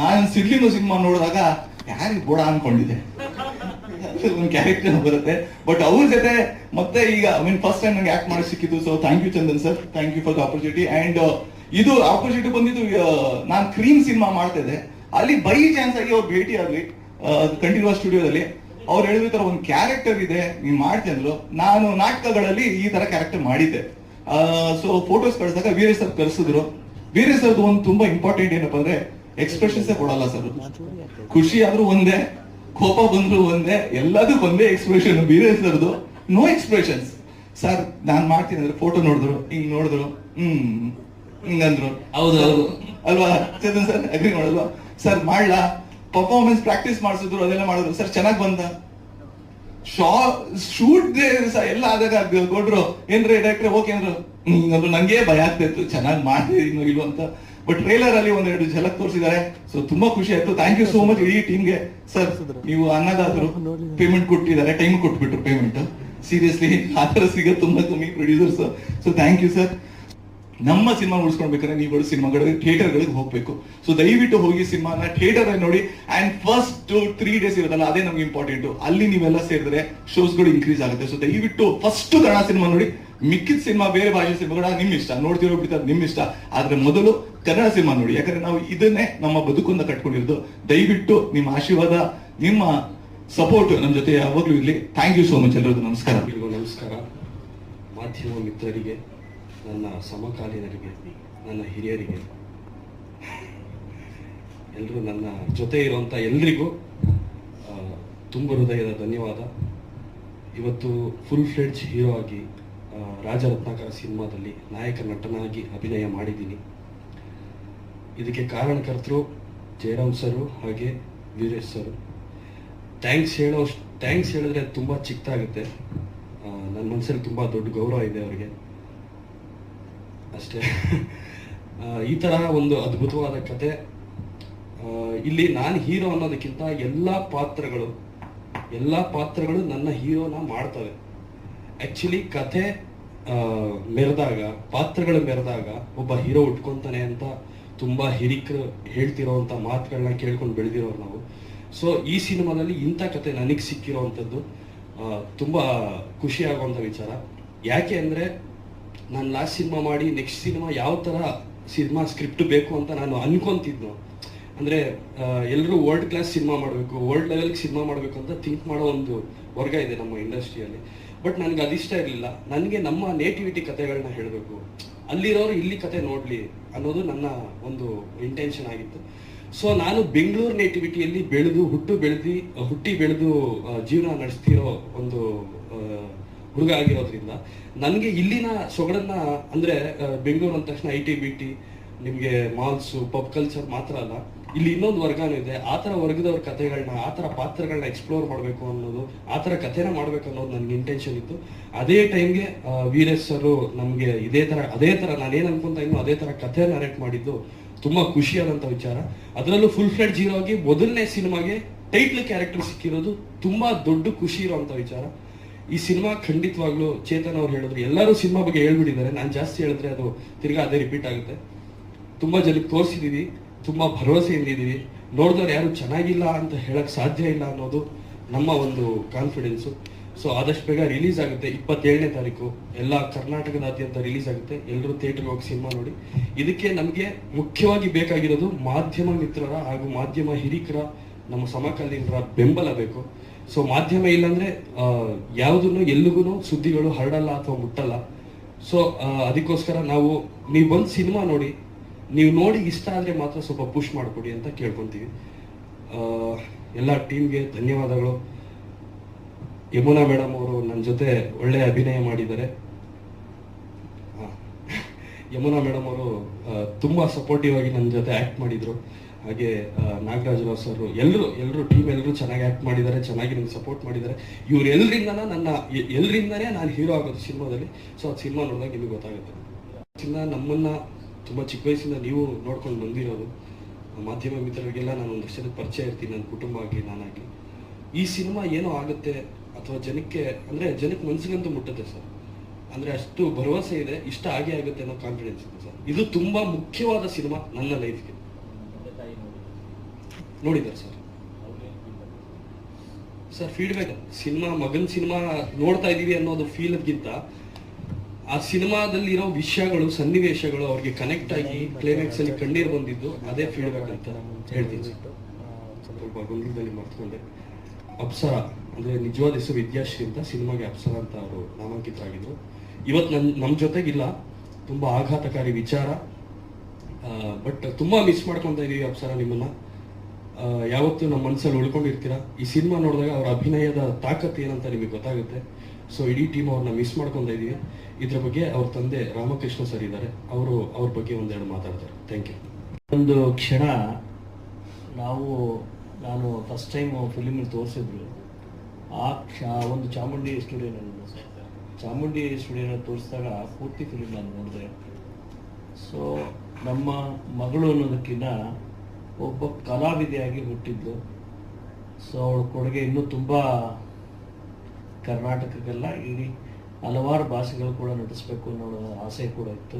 ನಾನು ಸಿಡ್ಲಿಂಗು ಸಿನಿಮಾ ನೋಡಿದಾಗ ಯಾರಿಗೆ ಬೋಡ ಅನ್ಕೊಂಡಿದ್ದೆ? ಒಂದು ಕ್ಯಾರೆಕ್ಟರ್ ಬರುತ್ತೆ. ಬಟ್ ಅವ್ರ ಜೊತೆ ಮತ್ತೆ ಈಗ ಐ ಮೀನ್ ಫಸ್ಟ್ ಟೈಮ್ ನಂಗೆ ಆಕ್ಟ್ ಮಾಡಿ ಸಿಕ್ಕಿದ್ದು so thank you Chandan sir thank you for the opportunity and ಇದು ಆಪರ್ಚುನಿಟಿ ಬಂದಿದ್ದು ನಾನು ಕ್ರೀಮ್ ಸಿನಿಮಾ ಮಾಡ್ತಾ ಇದ್ದೆ. ಅಲ್ಲಿ ಬೈ ಚಾನ್ಸ್ ಆಗಿ ಅವ್ರು ಭೇಟಿ ಆಗ್ಲಿ. ಕಂಟಿನ್ಯೂಸ್ ಸ್ಟುಡಿಯೋದಲ್ಲಿ ಅವ್ರು ಹೇಳಿದ್ರು ತರ ಒಂದು ಕ್ಯಾರೆಕ್ಟರ್ ಇದೆ, ನೀನ್ ಮಾಡ್ತೀನಿ ಅಂದ್ರು. ನಾನು ನಾಟಕಗಳಲ್ಲಿ ಈ ತರ ಕ್ಯಾರೆಕ್ಟರ್ ಮಾಡಿದ್ದೆ. ಸೊ ಫೋಟೋಸ್ ಕಳ್ಸಿದಾಗ ವೀರೇಶ್ ಸರ್ ಕರೆಸಿದ್ರು. ವೀರೇಶ್ ಸರ್ದು ಒಂದು ತುಂಬಾ ಇಂಪಾರ್ಟೆಂಟ್ ಏನಪ್ಪ ಅಂದ್ರೆ ಎಕ್ಸ್ಪ್ರೆಷನ್ಸ್ ಕೊಡಲ್ಲ ಸರ್. ಖುಷಿ ಆದ್ರೂ ಒಂದೇ ಕೋಪ ಬಂದ್ರು ಒಂದೇ ಎಲ್ಲದಕ್ಕೂ ಒಂದೇ ಎಕ್ಸ್ಪ್ರೆಷನ್ ಬೇರೆ ಸರ್ದು ನೋ ಎಕ್ಸ್ಪ್ರೆಷನ್ಸ್ ಸರ್ ನಾನ್ ಮಾಡ್ತೀನಿ ಅಂದ್ರೆ ಫೋಟೋ ನೋಡಿದ್ರು ಹಿಂಗ್ ನೋಡಿದ್ರು ಹ್ಮ್ ಹಿಂಗಂದ್ರು. ಹೌದು ಅಲ್ವಾ? ಚೇತನ್ ಸರ್ ಅಗ್ರಿ ಮಾಡಲ್ವಾ? ಸರ್ ಮಾಡ್ಲಾ? ಪರ್ಫಾರ್ಮೆನ್ಸ್ ಪ್ರಾಕ್ಟೀಸ್ ಮಾಡಿಸಿದ್ರು ಅದೆಲ್ಲ ಮಾಡಿದ್ರು. ಸರ್ ಚೆನ್ನಾಗ್ ಬಂದ. ಶಾ ಶೂಟ್ ಎಲ್ಲ ಆದಾಗ ಕೊಟ್ರು. ಏನ್ರಿ ಡೈರೆಕ್ಟ್ರೆ ಓಕೆ ಅಂದ್ರು. ನಂಗೆ ಭಯ ಆಗ್ತಾ ಇತ್ತು. ಚೆನ್ನಾಗಿ ಮಾಡ್ತಿದೀನೋ ಇಲ್ವೋ ಅಂತ. ಬಟ್ ಟ್ರೈಲರ್ ಅಲ್ಲಿ ಒಂದೆರಡು ಝಲಕ್ ತೋರಿಸಿದ್ದಾರೆ. ಸೊ ತುಂಬಾ ಖುಷಿ ಆಯ್ತು. ಥ್ಯಾಂಕ್ ಯು ಸೋ ಮಚ್ ಇಡೀ ಟೀಮ್ಗೆ ಸರ್ ನೀವು ಅನ್ನದಾದ್ರು ಪೇಮೆಂಟ್ ಕೊಟ್ಟಿದ್ದಾರೆ. ಟೈಮ್ ಕೊಟ್ಬಿಟ್ರು ಪೇಮೆಂಟ್ ಸೀರಿಯಸ್ಲಿ ಆ ಸಿಗೋದು ತುಂಬಾ ಕಮ್ಮಿ producers so thank you sir ನಮ್ಮ ಸಿನಿಮಾ ಉಳಿಸ್ಕೊಳ್ಬೇಕಾದ್ರೆ ನೀವುಗಳು ಸಿನಿಮಾಗಳು ಥಿಯೇಟರ್ಗಳಿಗೆ ಹೋಗ್ಬೇಕು. ಸೊ ದಯವಿಟ್ಟು ಹೋಗಿ ಸಿನಿಮಾನ ಥಿಯೇಟರ್ ಅಲ್ಲಿ ನೋಡಿ. And first two three days ಇರೋದಲ್ಲ ಅದೇ ನಮ್ಗೆ ಇಂಪಾರ್ಟೆಂಟ್ ಅಲ್ಲಿ ನೀವೆಲ್ಲ ಸೇರಿದ್ರೆ ಶೋಸ್ಗಳು ಇನ್ಕ್ರೀಸ್ ಆಗುತ್ತೆ. ಸೊ ದಯವಿಟ್ಟು ಫಸ್ಟ್ ಕನ್ನಡ ಸಿನಿಮಾ ನೋಡಿ. ಮಿಕ್ಕಿದ ಸಿನಿಮಾ, ಬೇರೆ ಭಾಷೆ ಸಿನಿಮಾಗಳ ನಿಮ್ ಇಷ್ಟ ನೋಡ್ತಿರೋ ಬಿಡ್ತಾರೆ ನಿಮ್ ಇಷ್ಟ ಆದ್ರೆ ಮೊದಲು ಕನ್ನಡ ಸಿನಿಮಾ ನೋಡಿ. ಯಾಕಂದ್ರೆ ನಾವು ಇದನ್ನೇ ನಮ್ಮ ಬದುಕನ್ನ ಕಟ್ಕೊಂಡಿರೋದು. ದಯವಿಟ್ಟು ನಿಮ್ಮ ಆಶೀರ್ವಾದ, ನಿಮ್ಮ ಸಪೋರ್ಟ್ ನಮ್ಮ ಜೊತೆ ಯಾವಾಗ್ಲೂ ಇರ್ಲಿ. ಥ್ಯಾಂಕ್ ಯು ಸೋ ಮಚ್ ಎಲ್ಲರಿಗೂ ನಮಸ್ಕಾರ. ನಮಸ್ಕಾರ. ಮಾಧ್ಯಮ ಮಿತ್ರರಿಗೆ ನನ್ನ ಸಮಕಾಲೀನರಿಗೆ, ನನ್ನ ಹಿರಿಯರಿಗೆ ಎಲ್ಲರೂ ನನ್ನ ಜೊತೆ ಇರುವಂಥ ಎಲ್ರಿಗೂ ತುಂಬ ಹೃದಯದ ಧನ್ಯವಾದ. ಇವತ್ತು ಫುಲ್ ಫ್ಲೆಡ್ಜ್ ಹೀರೋ ಆಗಿ ರಾಜರತ್ನಾಕರ ಸಿನಿಮಾದಲ್ಲಿ ನಾಯಕ ನಟನಾಗಿ ಅಭಿನಯ ಮಾಡಿದ್ದೀನಿ. ಇದಕ್ಕೆ ಕಾರಣಕರ್ತರು ಜಯರಾಮ್ ಸರು ಹಾಗೆ ವೀರೇಶ್ ಸರು. ಥ್ಯಾಂಕ್ಸ್ ಹೇಳೋ ಥ್ಯಾಂಕ್ಸ್ ಹೇಳಿದ್ರೆ ತುಂಬ ಚಿಕ್ಕದಾಗುತ್ತೆ ನನ್ನ ಮನಸ್ಸಲ್ಲಿ ತುಂಬ ದೊಡ್ಡ ಗೌರವ ಇದೆ ಅವರಿಗೆ. ಅಷ್ಟೇ. ಈ ಥರ ಒಂದು ಅದ್ಭುತವಾದ ಕತೆ. ಇಲ್ಲಿ ನಾನು ಹೀರೋ ಅನ್ನೋದಕ್ಕಿಂತ ಎಲ್ಲ ಪಾತ್ರಗಳು ಎಲ್ಲ ಪಾತ್ರಗಳು ನನ್ನ ಹೀರೋನ ಮಾಡ್ತವೆ. ಆ್ಯಕ್ಚುಲಿ ಆ, ಮೆರೆದಾಗ ಪಾತ್ರಗಳು ಮೆರೆದಾಗ ಒಬ್ಬ ಹೀರೋ ಉಟ್ಕೊತಾನೆ ಅಂತ ತುಂಬ ಹಿರಿಕರು ಹೇಳ್ತಿರೋವಂಥ ಮಾತುಗಳನ್ನ ಕೇಳ್ಕೊಂಡು ಬೆಳೆದಿರೋರು ನಾವು. ಸೊ ಈ ಸಿನಿಮಾದಲ್ಲಿ ಇಂಥ ಕತೆ ನನಗೆ ಸಿಕ್ಕಿರೋವಂಥದ್ದು ತುಂಬ ಖುಷಿ ಆಗುವಂಥ ವಿಚಾರ. ಯಾಕೆ ಅಂದರೆ ನಾನು ಲಾಸ್ಟ್ ಸಿನಿಮಾ ಮಾಡಿ ನೆಕ್ಸ್ಟ್ ಸಿನಿಮಾ ಯಾವ ಥರ ಸಿನಿಮಾ ಸ್ಕ್ರಿಪ್ಟ್ ಬೇಕು ಅಂತ ನಾನು ಅನ್ಕೊಂತಿದ್ನು ಅಂದರೆ ಎಲ್ಲರೂ ವರ್ಲ್ಡ್ ಕ್ಲಾಸ್ ಸಿನಿಮಾ ಮಾಡಬೇಕು ವರ್ಲ್ಡ್ ಲೆವೆಲ್ಗೆ ಸಿನಿಮಾ ಮಾಡಬೇಕು ಅಂತ ಥಿಂಕ್ ಮಾಡೋ ಒಂದು ವರ್ಗ ಇದೆ ನಮ್ಮ ಇಂಡಸ್ಟ್ರಿಯಲ್ಲಿ ಬಟ್ ನನಗೆ ಅದಿಷ್ಟ ಇರಲಿಲ್ಲ. ನನಗೆ ನಮ್ಮ ನೇಟಿವಿಟಿ ಕಥೆಗಳನ್ನ ಹೇಳಬೇಕು. ಅಲ್ಲಿರೋರು ಇಲ್ಲಿ ಕತೆ ನೋಡಲಿ ಅನ್ನೋದು ನನ್ನ ಒಂದು ಇಂಟೆನ್ಷನ್ ಆಗಿತ್ತು. ಸೊ ನಾನು ಬೆಂಗಳೂರು ನೇಟಿವಿಟಿಯಲ್ಲಿ ಬೆಳೆದು, ಹುಟ್ಟು ಬೆಳೆದು, ಹುಟ್ಟಿ ಬೆಳೆದು ಜೀವನ ನಡೆಸ್ತಿರೋ ಒಂದು ಹುಡುಗ ಆಗಿರೋದ್ರಿಂದ ನನಗೆ ಇಲ್ಲಿನ ಸೊಗಡನ್ನ ಅಂದ್ರೆ ಬೆಂಗಳೂರು ಅಂದ ತಕ್ಷಣ ಐ ಟಿ, ಬಿ, ಟಿ, ನಿಮಗೆ ಮಾಲ್ಸು ಪಬ್ ಕಲ್ಚರ್ ಮಾತ್ರ ಅಲ್ಲ, ಇಲ್ಲಿ ಇನ್ನೊಂದು ವರ್ಗನೂ ಇದೆ. ಆ ಥರ ವರ್ಗದವ್ರ ಕಥೆಗಳನ್ನ ಆ ಥರ ಪಾತ್ರಗಳನ್ನ ಎಕ್ಸ್ಪ್ಲೋರ್ ಮಾಡಬೇಕು ಅನ್ನೋದು, ಆ ಥರ ಕಥೆನ ಮಾಡ್ಬೇಕು ಅನ್ನೋದು ನನಗೆ ಇಂಟೆನ್ಷನ್ ಇತ್ತು. ಅದೇ ಟೈಮ್ಗೆ ವೀರೇಶ್ ಸರ್ ನಮಗೆ ಇದೇ ಥರ, ಅದೇ ಥರ ನಾನೇನು ಅನ್ಕೊಂತ ಇನ್ನು ಅದೇ ಥರ ಕಥೆ ನರೇಟ್ ಮಾಡಿದ್ದು ತುಂಬಾ ಖುಷಿಯಾದಂಥ ವಿಚಾರ. ಅದರಲ್ಲೂ ಫುಲ್ ಫ್ಲೆಡ್ ಜೀರೋ ಆಗಿ ಮೊದಲನೇ ಸಿನಿಮಾಗೆ ಟೈಟ್ಲ್ ಕ್ಯಾರೆಕ್ಟರ್ ಸಿಕ್ಕಿರೋದು ತುಂಬಾ ದೊಡ್ಡ ಖುಷಿ ಇರುವಂತ ವಿಚಾರ. ಈ ಸಿನಿಮಾ ಖಂಡಿತವಾಗ್ಲೂ ಚೇತನ್ ಅವ್ರು ಹೇಳಿದ್ರು. ಎಲ್ಲರೂ ಸಿನಿಮಾ ಬಗ್ಗೆ ಹೇಳ್ಬಿಟ್ಟಿದ್ದಾರೆ. ನಾನು ಜಾಸ್ತಿ ಹೇಳಿದ್ರೆ ಅದು ತಿರ್ಗಾ ಅದೇ ರಿಪೀಟ್ ಆಗುತ್ತೆ. ತುಂಬಾ ಜನಕ್ಕೆ ತೋರಿಸಿದೀವಿ. ತುಂಬಾ ಭರವಸೆಯಿಂದ ಇದ್ದೀವಿ. ನೋಡಿದವ್ರು ಯಾರು ಚೆನ್ನಾಗಿಲ್ಲ ಅಂತ ಹೇಳಕ್ ಸಾಧ್ಯ ಇಲ್ಲ ಅನ್ನೋದು ನಮ್ಮ ಒಂದು ಕಾನ್ಫಿಡೆನ್ಸು ಸೊ ಆದಷ್ಟು ಬೇಗ ರಿಲೀಸ್ ಆಗುತ್ತೆ. ಇಪ್ಪತ್ತೇಳನೇ ತಾರೀಕು. ಎಲ್ಲ ಕರ್ನಾಟಕದಾದ್ಯಂತ ರಿಲೀಸ್ ಆಗುತ್ತೆ. ಎಲ್ಲರೂ ಥಿಯೇಟರ್ಗೆ ಹೋಗಿ ಸಿನಿಮಾ ನೋಡಿ. ಇದಕ್ಕೆ ನಮಗೆ ಮುಖ್ಯವಾಗಿ ಬೇಕಾಗಿರೋದು ಮಾಧ್ಯಮ ಮಿತ್ರರ ಹಾಗೂ ಮಾಧ್ಯಮ ಹಿರಿಕರ ನಮ್ಮ ಸಮಕಾಲೀನರ ಬೆಂಬಲ ಬೇಕು. ಸೊ ಮಾಧ್ಯಮ ಇಲ್ಲಾಂದ್ರೆ ಯಾವುದನ್ನು ಎಲ್ಲಿಗೂ ಸುದ್ದಿಗಳು ಹರಡಲ್ಲ ಅಥವಾ ಮುಟ್ಟಲ್ಲ. ಸೊ ಅದಕ್ಕೋಸ್ಕರ ನಾವು, ನೀವು ಬಂದು ಸಿನಿಮಾ ನೋಡಿ, ನೀವು ನೋಡಿ ಇಷ್ಟ ಆದರೆ ಮಾತ್ರ ಸ್ವಲ್ಪ ಪುಷ್ ಮಾಡಿಕೊಡಿ ಅಂತ ಕೇಳ್ಕೊತೀವಿ. ಎಲ್ಲ ಟೀಮ್ಗೆ ಧನ್ಯವಾದಗಳು. ಯಮುನಾ ಮೇಡಮ್ ಅವರು ನನ್ನ ಜೊತೆ ಒಳ್ಳೆಯ ಅಭಿನಯ ಮಾಡಿದ್ದಾರೆ. ಯಮುನಾ ಮೇಡಮ್ ಅವರು ತುಂಬ ಸಪೋರ್ಟಿವ್ ಆಗಿ ನನ್ನ ಜೊತೆ ಆ್ಯಕ್ಟ್ ಮಾಡಿದ್ರು. ಹಾಗೆ ನಾಗರಾಜರಾವ್ ಸರ್ ಎಲ್ಲರೂ ಎಲ್ಲರೂ ಟೀಮ್ ಎಲ್ಲರೂ ಚೆನ್ನಾಗಿ ಆ್ಯಕ್ಟ್ ಮಾಡಿದ್ದಾರೆ, ಚೆನ್ನಾಗಿ ನನಗೆ ಸಪೋರ್ಟ್ ಮಾಡಿದ್ದಾರೆ. ಇವ್ರು ಎಲ್ಲರಿಂದ ನನ್ನ ಎಲ್ಲರಿಂದನೇ ನಾನು ಹೀರೋ ಆಗೋದು ಸಿನಿಮಾದಲ್ಲಿ. ಸೊ ಅದು ಸಿನಿಮಾ ನೋಡಿದಾಗ ನಿಮಗೆ ಗೊತ್ತಾಗುತ್ತೆ. ಚಿನ್ನ ನಮ್ಮನ್ನ ತುಂಬ ಚಿಕ್ಕ ವಯಸ್ಸಿಂದ ನೀವು ನೋಡ್ಕೊಂಡು ಬಂದಿರೋದು. ಮಾಧ್ಯಮ ಮಿತ್ರರಿಗೆಲ್ಲ ನಾನು ಒಂದು ವರ್ಷದ ಪರಿಚಯ ಇರ್ತೀನಿ ನನ್ನ ಕುಟುಂಬ ಆಗಲಿ ನಾನಾಗಲಿ ಈ ಸಿನಿಮಾ ಏನೋ ಆಗುತ್ತೆ, ಅಥವಾ ಜನಕ್ಕೆ, ಅಂದರೆ ಜನಕ್ಕೆ ಮನಸ್ಸಿಗಂತೂ ಮುಟ್ಟುತ್ತೆ ಸರ್. ಅಂದರೆ ಅಷ್ಟು ಭರವಸೆ ಇದೆ, ಇಷ್ಟ ಆಗೇ ಆಗುತ್ತೆ ಅನ್ನೋ ಕಾನ್ಫಿಡೆನ್ಸ್ ಇದೆ ಸರ್. ಇದು ತುಂಬ ಮುಖ್ಯವಾದ ಸಿನಿಮಾ ನನ್ನ ಲೈಫ್ಗೆ ನೋಡಿದ್ದಾರೆ ಸರ್. ಸರ್ ಫೀಡ್ಬ್ಯಾಕ್ ಸಿನಿಮಾ, ಮಗನ್ ಸಿನಿಮಾ ನೋಡ್ತಾ ಇದ್ದೀವಿ ಅನ್ನೋದು ಫೀಲ್ಗಿಂತ ಆ ಸಿನಿಮಾದಲ್ಲಿರೋ ವಿಷಯಗಳು, ಸನ್ನಿವೇಶಗಳು ಅವ್ರಿಗೆ ಕನೆಕ್ಟ್ ಆಗಿ ಕ್ಲೈಮ್ಯಾಕ್ಸ್ ಅಲ್ಲಿ ಕಣ್ಣೀರು ಬಂದಿದ್ದು ಅದೇ ಫೀಡ್ಬ್ಯಾಕ್ ಅಂತ ಹೇಳ್ತೀನಿ. ಸ್ವಲ್ಪ ಗೊಂದಲದಲ್ಲಿ ಮರ್ತ್ಕೊಂಡೆ. ಅಪ್ಸರ, ಅಂದ್ರೆ ನಿಜವಾದ ಹೆಸರು ವಿದ್ಯಾಶ್ರೀ ಅಂತ ಸಿನಿಮಾಗೆ ಅಪ್ಸರ ಅಂತ ಅವರು ನಾಮಾಂಕಿತರಾಗಿದ್ರು. ಇವತ್ತು ನನ್ನ ನಮ್ಮ ಜೊತೆಗಿಲ್ಲ. ತುಂಬಾ ಆಘಾತಕಾರಿ ವಿಚಾರ. ಬಟ್ ತುಂಬಾ ಮಿಸ್ ಮಾಡ್ಕೊಂತ ಇದೀವಿ ಅಪ್ಸರ ನಿಮ್ಮನ್ನ. ಯಾವತ್ತೂ ನಮ್ಮ ಮನಸ್ಸಲ್ಲಿ ಉಳ್ಕೊಂಡಿರ್ತೀರಾ? ಈ ಸಿನಿಮಾ ನೋಡಿದಾಗ ಅವ್ರ ಅಭಿನಯದ ತಾಕತ್ ಏನಂತ ನಿಮಗೆ ಗೊತ್ತಾಗುತ್ತೆ. ಸೊ ಇಡೀ ಟೀಮ್ ಅವ್ರನ್ನ ಮಿಸ್ ಮಾಡ್ಕೊಂತ ಇದೀವಿ. ಇದ್ರ ಬಗ್ಗೆ ಅವ್ರ ತಂದೆ ರಾಮಕೃಷ್ಣ ಸರ್ ಇದ್ದಾರೆ. ಅವರು ಅವ್ರ ಬಗ್ಗೆ ಒಂದೆರಡು ಮಾತಾಡ್ತಾರೆ. ಥ್ಯಾಂಕ್ ಯು ಒಂದು ಕ್ಷಣ ನಾವು, ನಾನು ಫಸ್ಟ್ ಟೈಮ್ ಫಿಲಿಮಲ್ಲಿ ತೋರಿಸಿದ್ರು ಆ ಕ್ಷ ಒಂದು ಚಾಮುಂಡಿ ಸ್ಟುಡಿಯೋನಲ್ಲಿ ಚಾಮುಂಡಿ ಸ್ಟುಡಿಯೋನಲ್ಲಿ ತೋರಿಸಿದಾಗ ಪೂರ್ತಿ ಫಿಲಿಮ್ ನಾನು ನೋಡಿದೆ. ಸೊ ನಮ್ಮ ಮಗಳು ಅನ್ನೋದಕ್ಕಿಂತ ಒಬ್ಬ ಕಲಾವಿದೆಯಾಗಿ ಹುಟ್ಟಿದ್ಲು. ಸೊ ಅವಳ ಕೊಡುಗೆ ಇನ್ನೂ ತುಂಬ ಕರ್ನಾಟಕಕ್ಕೆಲ್ಲ ಇಡೀ ಹಲವಾರು ಭಾಷೆಗಳು ಕೂಡ ನಟಿಸ್ಬೇಕು ಅನ್ನೋ ಆಸೆ ಕೂಡ ಇತ್ತು.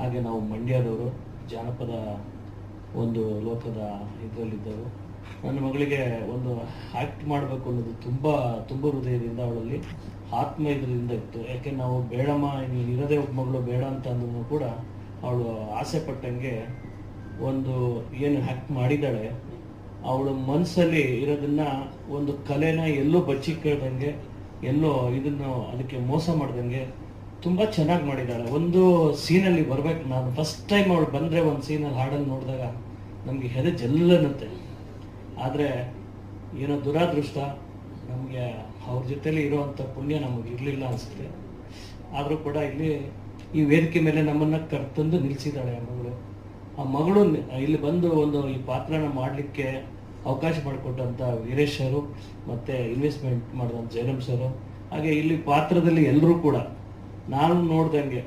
ಹಾಗೆ ನಾವು ಮಂಡ್ಯದವರು, ಜಾನಪದ ಒಂದು ಲೋಕದ ಇದರಲ್ಲಿದ್ದವರು. ನನ್ನ ಮಗಳಿಗೆ ಒಂದು ಆಕ್ಟ್ ಮಾಡಬೇಕು ಅನ್ನೋದು ತುಂಬ ತುಂಬ ಹೃದಯದಿಂದ ಅವಳಲ್ಲಿ ಆತ್ಮ ಇದರಿಂದ ಇತ್ತು. ಯಾಕೆ ನಾವು ಬೇಡಮ್ಮ ನೀನು ಇರೋದೇ ಒಬ್ಬ ಮಗಳು ಬೇಡ ಅಂತ ಅಂದ್ರೂ ಕೂಡ ಅವಳು ಆಸೆ ಪಟ್ಟಂಗೆ ಒಂದು ಏನು ಹ್ಯಾಕ್ಟ್ ಮಾಡಿದ್ದಾಳೆ, ಅವಳು ಮನಸ್ಸಲ್ಲಿ ಇರೋದನ್ನ ಒಂದು ಕಲೆನ ಎಲ್ಲೋ ಬಚ್ಚಿಕ್ಕಿಡ್ದಂಗೆ ಎಲ್ಲೋ ಇದನ್ನು ಅದಕ್ಕೆ ಮೋಸ ಮಾಡ್ದಂಗೆ ತುಂಬಾ ಚೆನ್ನಾಗಿ ಮಾಡಿದ್ದಾಳೆ. ಒಂದು ಸೀನಲ್ಲಿ ಬರ್ಬೇಕು. ನಾನು ಫಸ್ಟ್ ಟೈಮ್ ಅವಳು ಬಂದ್ರೆ ಒಂದು ಸೀನಲ್ಲಿ ಹಾಡಲ್ಲಿ ನೋಡಿದಾಗ ನಮಗೆ ಹೆದೆ ಜಲ್ಲನ್ನತ್ತೆ ಆದರೆ ಏನೋ ದುರಾದೃಷ್ಟ, ನಮಗೆ ಅವ್ರ ಜೊತೆಲಿ ಇರೋವಂಥ ಪುಣ್ಯ ನಮಗೆ ಇರಲಿಲ್ಲ ಅನಿಸುತ್ತೆ. ಆದರೂ ಕೂಡ ಇಲ್ಲಿ ಈ ವೇದಿಕೆ ಮೇಲೆ ನಮ್ಮನ್ನು ಕರ್ತಂದು ನಿಲ್ಲಿಸಿದ್ದಾಳೆ ಆ ಮಗಳು. ಆ ಮಗಳು ಇಲ್ಲಿ ಬಂದು ಒಂದು ಈ ಪಾತ್ರನ ಮಾಡಲಿಕ್ಕೆ ಅವಕಾಶ ಮಾಡಿಕೊಟ್ಟಂಥ ವೀರೇಶ್ ಸರು, ಮತ್ತೆ ಇನ್ವೆಸ್ಟ್ಮೆಂಟ್ ಮಾಡಿದಂಥ ಜಯರಾಮ್ ಸರು. ಹಾಗೆ ಇಲ್ಲಿ ಪಾತ್ರದಲ್ಲಿ ಎಲ್ಲರೂ ಕೂಡ, ನಾನು ನೋಡ್ದಂಗೆ